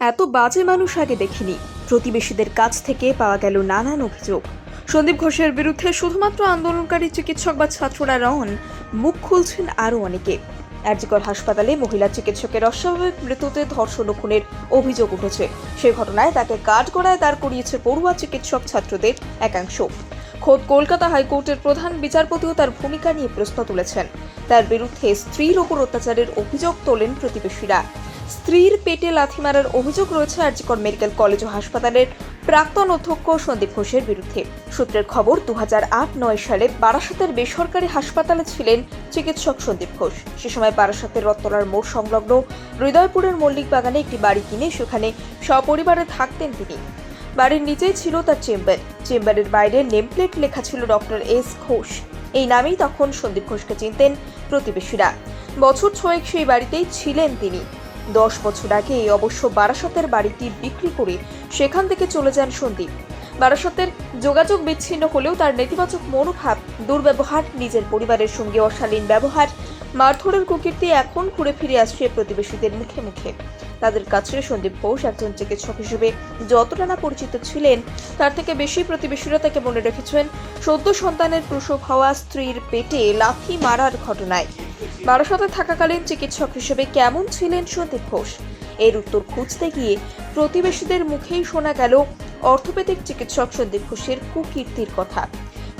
এত বাজে মানুষ আগে দেখিনি। প্রতিবেশীদের কাছ থেকে পাওয়া গেল নানান অভিযোগ। সন্দীপ ঘোষের বিরুদ্ধে শুধুমাত্র আন্দোলনকারী চিকিৎসক বা ছাত্ররা রন মুখ খুলছেন আরও অনেকে। আরজিকর হাসপাতালে মহিলা চিকিৎসকের অস্বাভাবিক মৃত্যুতে ধর্ষণ ও খুনের অভিযোগ উঠেছে। সেই ঘটনায় তাকে কাঠগড়ায় দাঁড় করিয়েছে পড়ুয়া চিকিৎসক ছাত্রদের একাংশ। খোদ কলকাতা হাইকোর্টের প্রধান বিচারপতিও তার ভূমিকা নিয়ে প্রশ্ন তুলেছেন। তার বিরুদ্ধে স্ত্রীর ওপর অত্যাচারের অভিযোগ তোলেন প্রতিবেশীরা। স্ত্রীর পেটে লাথি মারার অভিযোগ রয়েছে আরজিকর মেডিকেল কলেজ ও হাসপাতালের প্রাক্তন অধ্যক্ষ সন্দীপ ঘোষের বিরুদ্ধে। সূত্রের খবর দু আট, নয় সালে বারাসাতের বেসরকারি হাসপাতালে ছিলেন চিকিৎসক সন্দীপ ঘোষ। সে সময় বারাসাতের রত্তলার মোড় সংলগ্ন হৃদয়পুরের মল্লিক বাগানে একটি বাড়ি কিনে সেখানে সপরিবারে থাকতেন তিনি। বাড়ির নিচেই ছিল তার চেম্বার। চেম্বারের বাইরে নেমপ্লেট লেখা ছিল ডক্টর এস ঘোষ। এই নামেই তখন সন্দীপ ঘোষকে চিনতেন প্রতিবেশীরা। বছর ছয়েক সেই বাড়িতেই ছিলেন তিনি। দশ বছর আগে অবশ্য বারাসতের বাড়িটি বিক্রি করে সেখান থেকে চলে যান সন্দীপ। বারাসতের যোগাযোগ বিচ্ছিন্ন হলেও তার নেতিবাচক মনোভাব, দুর্ব্যবহার, নিজের পরিবারের সঙ্গে অশালীন ব্যবহার, মারধরের কুকীর্তি এখন ঘুরে ফিরে আসছে প্রতিবেশীদের মুখে মুখে। তাদের কাছে সন্দীপ ঘোষ একজন চিকিৎসক হিসেবে যতটা না পরিচিত ছিলেন, তার থেকে বেশি প্রতিবেশীরা তাকে মনে রেখেছেন, সদ্য সন্তানের প্রসব হওয়া স্ত্রীর পেটে লাথি মারার ঘটনায়। বারাসতে থাকাকালীন চিকিৎসক হিসেবে কেমন ছিলেন সন্দীপ ঘোষ? এর উত্তর খুঁজতে গিয়ে প্রতিবেশীদের মুখেই শোনা গেল অর্থোপেডিক চিকিৎসক সন্দীপ ঘোষের কুকীর্তির কথা।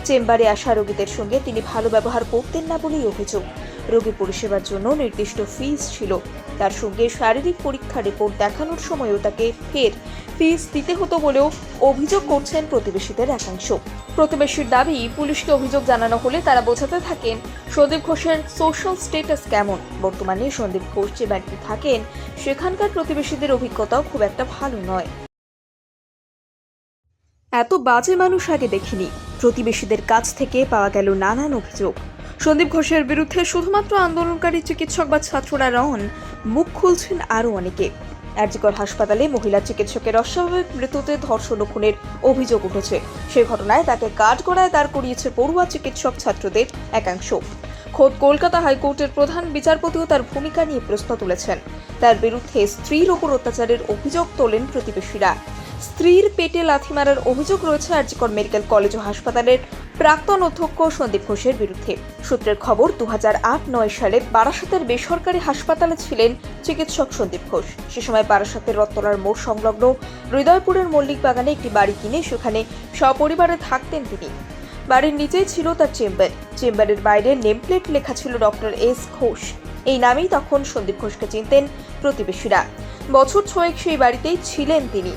চেম্বারে আসা রোগীদের সঙ্গে তিনি ভালো ব্যবহার করতেন না বলেই অভিযোগ। রোগী পরিষেবার জন্য নির্দিষ্ট ফিস ছিল। তার সঙ্গে শারীরিক পরীক্ষা রিপোর্ট দেখানোর সময়ও তাকে ফের ফিস দিতে হতো বলেও অভিযোগ করছেন প্রতিবেশীদের একাংশ। প্রতিবেশীর দাবি, পুলিশকে অভিযোগ জানানো হলে তারা বোঝাতে থাকেন, সন্দীপ ঘোষের সোশ্যাল স্ট্যাটাস কেমন? বর্তমানে সন্দীপ ঘোষ যে বাড়িতে থাকেন, সেখানকার প্রতিবেশীদের অভিজ্ঞতাও খুব একটা ভালো নয়। এত বাজে মানুষ আগে দেখিনি। প্রতিবেশীদের কাছ থেকে পাওয়া গেল নানান অভিযোগ। সন্দীপ ঘোষের বিরুদ্ধে শুধুমাত্র আন্দোলনকারী চিকিৎসক বা ছাত্ররা রন মুখ খুলছেন আরও অনেকে। আরজিকর হাসপাতালে মহিলা চিকিৎসকের অস্বাভাবিক মৃত্যুতে ধর্ষণ খুনের অভিযোগ উঠেছে। সেই ঘটনায় তাকে কাঠগড়ায় দাঁড় করিয়েছে পড়ুয়া চিকিৎসক ছাত্রদের একাংশ। খোদ কলকাতা হাইকোর্টের প্রধান বিচারপতিও তার ভূমিকা নিয়ে প্রশ্ন তুলেছেন। তার বিরুদ্ধে স্ত্রীর ওপর অত্যাচারের অভিযোগ তোলেন প্রতিবেশীরা। স্ত্রীর পেটে লাথি মারার অভিযোগ রয়েছে আরজিকর মেডিকেল কলেজ ও হাসপাতালের প্রাক্তন অধ্যক্ষ সন্দীপ ঘোষের বিরুদ্ধে। সূত্রের খবর দু নয় সালে বারাসাতের বেসরকারি হাসপাতালে ছিলেন চিকিৎসক সন্দীপ ঘোষ। সে সময় বারাসাতের রত্তলার মোড় সংলগ্ন হৃদয়পুরের মল্লিক বাগানে একটি বাড়ি কিনে সেখানে সপরিবারে থাকতেন তিনি। বাড়ির নিচেই ছিল তার চেম্বার। চেম্বারের বাইরে নেমপ্লেট লেখা ছিল ডক্টর এস ঘোষ। এই নামেই তখন সন্দীপ ঘোষকে চিনতেন প্রতিবেশীরা। বছর ছয়েক সেই বাড়িতেই ছিলেন তিনি।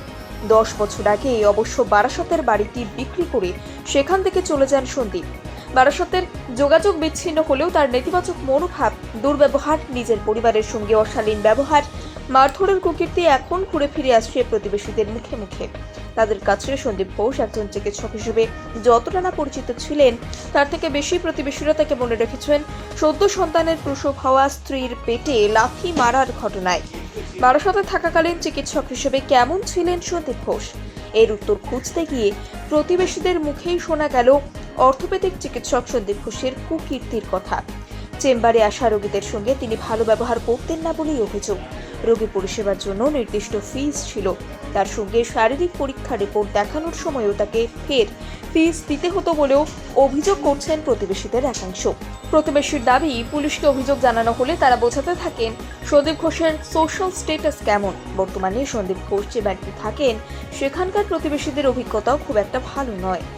দশ বছর আগে অবশ্য বারাসতের বাড়িটি বিক্রি করে সেখান থেকে চলে যান সন্দীপ। বারাসতের যোগাযোগ বিচ্ছিন্ন হলেও তার নেতিবাচক মনোভাব, দুর্ব্যবহার, নিজের পরিবারের সঙ্গে অশালীন ব্যবহার, মারধরের কুকীর্তি এখন ঘুরে ফিরে আসছে প্রতিবেশীদের মুখে মুখে। তাদের কাছে সন্দীপ ঘোষ একজন চিকিৎসক হিসেবে যতটা না পরিচিত ছিলেন, তার থেকে বেশি প্রতিবেশীরা তাকে মনে রেখেছেন সদ্য সন্তানের প্রসব হওয়া স্ত্রীর পেটে লাথি মারার ঘটনায়। বারাসতে থাকাকালীন চিকিৎসক হিসেবে কেমন ছিলেন সন্দীপ ঘোষ? এর উত্তর খুঁজতে গিয়ে প্রতিবেশীদের মুখেই শোনা গেল অর্থোপেডিক চিকিৎসক সন্দীপ ঘোষের কুকীর্তির কথা। চেম্বারে আসা রোগীদের সঙ্গে তিনি ভালো ব্যবহার করতেন না বলেই অভিযোগ। রোগী পরিষেবার জন্য নির্দিষ্ট ফিস ছিল। তার সঙ্গে শারীরিক পরীক্ষা রিপোর্ট দেখানোর সময়ও তাকে ফের ফিস দিতে হতো বলেও অভিযোগ করছেন প্রতিবেশীদের একাংশ। প্রতিবেশীর দাবি, পুলিশকে অভিযোগ জানানো হলে তারা বোঝাতে থাকেন সন্দীপ ঘোষের সোশ্যাল স্টেটাস কেমন? বর্তমানে সন্দীপ ঘোষ যে বাড়িতে থাকেন, সেখানকার প্রতিবেশীদের অভিজ্ঞতাও খুব একটা ভালো নয়।